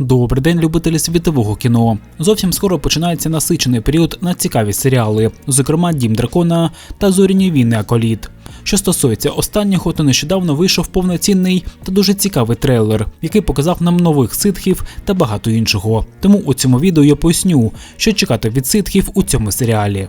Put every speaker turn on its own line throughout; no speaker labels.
Добрий день, любителі світового кіно. Зовсім скоро починається насичений період на цікаві серіали, зокрема Дім дракона та Зоряні війни Аколіт. Що стосується останнього, то нещодавно вийшов повноцінний та дуже цікавий трейлер, який показав нам нових ситхів та багато іншого. Тому у цьому відео я поясню, що чекати від ситхів у цьому серіалі.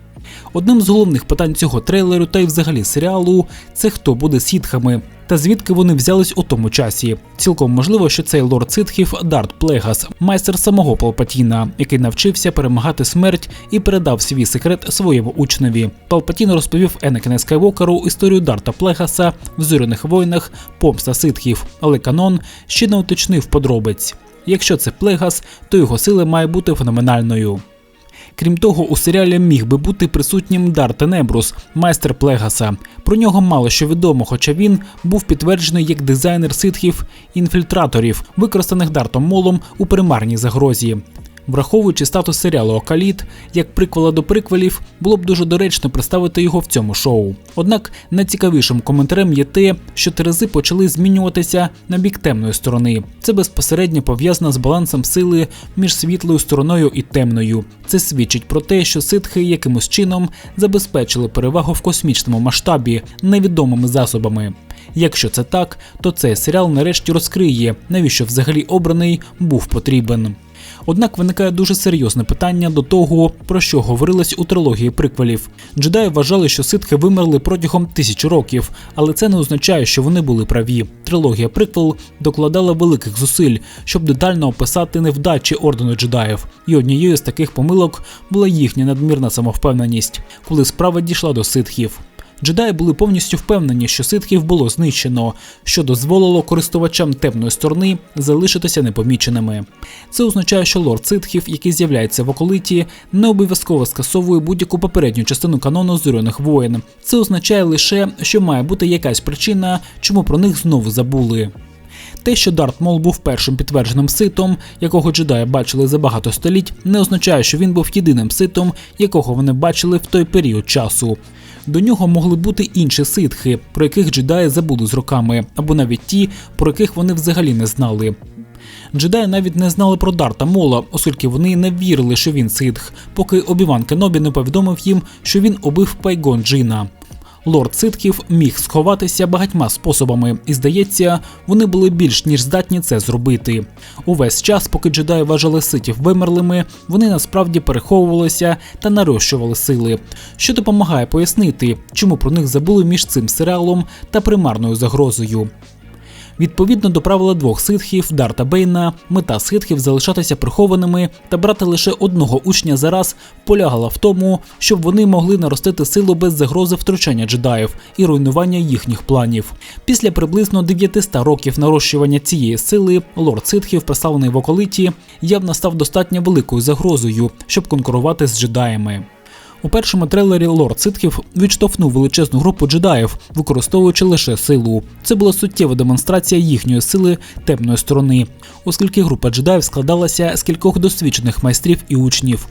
Одним з головних питань цього трейлеру та й взагалі серіалу це хто буде сітхами та звідки вони взялись у тому часі. Цілком можливо, що цей лорд ситхів Дарт Плегас, майстер самого Палпатіна, який навчився перемагати смерть і передав свій секрет своєму учневі. Палпатін розповів Енекіне Скайвокеру історію Дарта Плегаса в зоряних воїнах помста ситхів, але канон ще не уточнив подробиць. Якщо це Плегас, то його сила має бути феноменальною. Крім того, у серіалі міг би бути присутнім Дар Тенебрус, майстер Плегаса. Про нього мало що відомо, хоча він був підтверджений як дизайнер ситхів інфільтраторів, використаних Дартом Молом у примарній загрозі. Враховуючи статус серіалу Окаліт, як приквела до приквелів, було б дуже доречно представити його в цьому шоу. Однак найцікавішим коментарем є те, що терези почали змінюватися на бік темної сторони. Це безпосередньо пов'язано з балансом сили між світлою стороною і темною. Це свідчить про те, що ситхи якимось чином забезпечили перевагу в космічному масштабі невідомими засобами. Якщо це так, то цей серіал нарешті розкриє, навіщо взагалі обраний був потрібен. Однак виникає дуже серйозне питання до того, про що говорилось у трилогії приквелів. Джедаї вважали, що ситхи вимерли протягом тисячі років, але це не означає, що вони були праві. Трилогія приквел докладала великих зусиль, щоб детально описати невдачі ордену джедаїв. І однією з таких помилок була їхня надмірна самовпевненість, коли справа дійшла до ситхів. Джедаї були повністю впевнені, що ситхів було знищено, що дозволило користувачам темної сторони залишитися непоміченими. Це означає, що лорд ситхів, який з'являється в околиті, не обов'язково скасовує будь-яку попередню частину канону зоряних воїн. Це означає лише, що має бути якась причина, чому про них знову забули. Те, що Дарт Мол був першим підтвердженим ситом, якого джедаї бачили за багато століть, не означає, що він був єдиним ситом, якого вони бачили в той період часу. До нього могли бути інші ситхи, про яких джедаї забули з роками, або навіть ті, про яких вони взагалі не знали. Джедаї навіть не знали про Дарта Мола, оскільки вони не вірили, що він ситх, поки Обіван Кенобі не повідомив їм, що він убив Пайгон Джина. Лорд Ситків міг сховатися багатьма способами, і здається, вони були більш ніж здатні це зробити. Увесь час, поки джедаї вважали ситів вимерлими, вони насправді переховувалися та нарощували сили, що допомагає пояснити, чому про них забули між цим серіалом та примарною загрозою. Відповідно до правила двох ситхів Дарта Бейна, мета ситхів залишатися прихованими та брати лише одного учня за раз полягала в тому, щоб вони могли наростити силу без загрози втручання джедаїв і руйнування їхніх планів. Після приблизно 900 років нарощування цієї сили лорд ситхів, представлений в околиті, явно став достатньо великою загрозою, щоб конкурувати з джедаями. У першому трейлері лорд Ситхів відштовхнув величезну групу джедаїв, використовуючи лише силу. Це була суттєва демонстрація їхньої сили темної сторони, оскільки група джедаїв складалася з кількох досвідчених майстрів і учнів.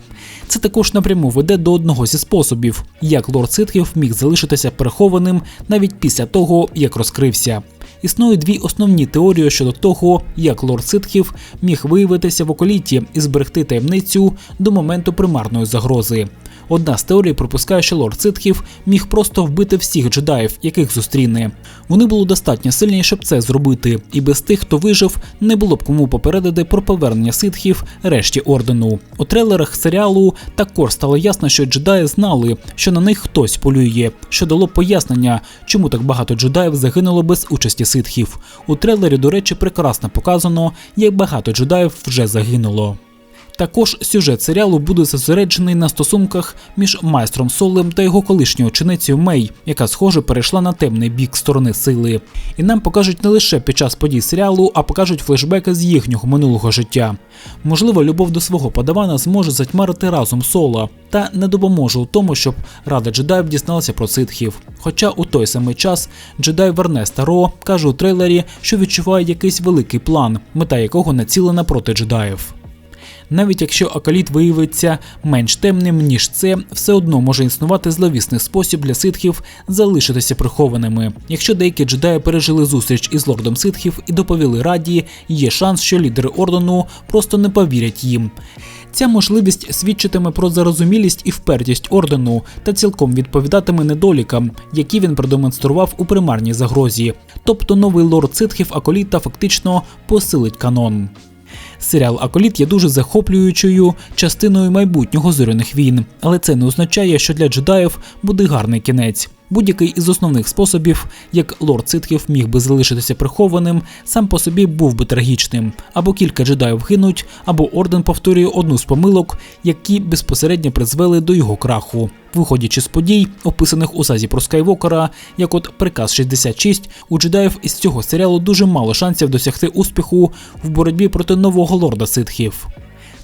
Це також напряму веде до одного зі способів, як лорд Ситхів міг залишитися перехованим навіть після того, як розкрився. Існує дві основні теорії щодо того, як лорд Ситхів міг виявитися в околіті і зберегти таємницю до моменту примарної загрози. Одна з теорій припускає, що лорд Ситхів міг просто вбити всіх джедаїв, яких зустріне. Вони були достатньо сильні, щоб це зробити, і без тих, хто вижив, не було б кому попередити про повернення ситхів решті ордену. У трейлерах серіалу також стало ясно, що джедаї знали, що на них хтось полює, що дало пояснення, чому так багато джедаїв загинуло без участі ситхів. У трейлері, до речі, прекрасно показано, як багато джедаїв вже загинуло. Також сюжет серіалу буде зосереджений на стосунках між майстром Солем та його колишньою ученицею Мей, яка схоже перейшла на темний бік сторони сили. І нам покажуть не лише під час подій серіалу, а покажуть флешбеки з їхнього минулого життя. Можливо, любов до свого подавана зможе затьмарити разум Сола та не допоможе у тому, щоб Рада джедаїв дізналася про ситхів. Хоча у той самий час джедай Верне Старо каже у трейлері, що відчуває якийсь великий план, мета якого націлена проти джедаїв. Навіть якщо акаліт виявиться менш темним, ніж це, все одно може існувати зловісний спосіб для ситхів залишитися прихованими. Якщо деякі джедаї пережили зустріч із лордом ситхів і доповіли раді, є шанс, що лідери ордену просто не повірять їм. Ця можливість свідчитиме про зарозумілість і впертість ордену та цілком відповідатиме недолікам, які він продемонстрував у примарній загрозі. Тобто новий лорд ситхів Аколіта фактично посилить канон. Серіал Аколіт є дуже захоплюючою частиною майбутнього зоряних війн, але це не означає, що для джедаїв буде гарний кінець. Будь-який із основних способів, як лорд Ситхів міг би залишитися прихованим, сам по собі був би трагічним. Або кілька джедаїв гинуть, або орден повторює одну з помилок, які безпосередньо призвели до його краху. Виходячи з подій, описаних у сазі про Скайвокера, як от приказ 66, у джедаїв із цього серіалу дуже мало шансів досягти успіху в боротьбі проти нового лорда ситхів.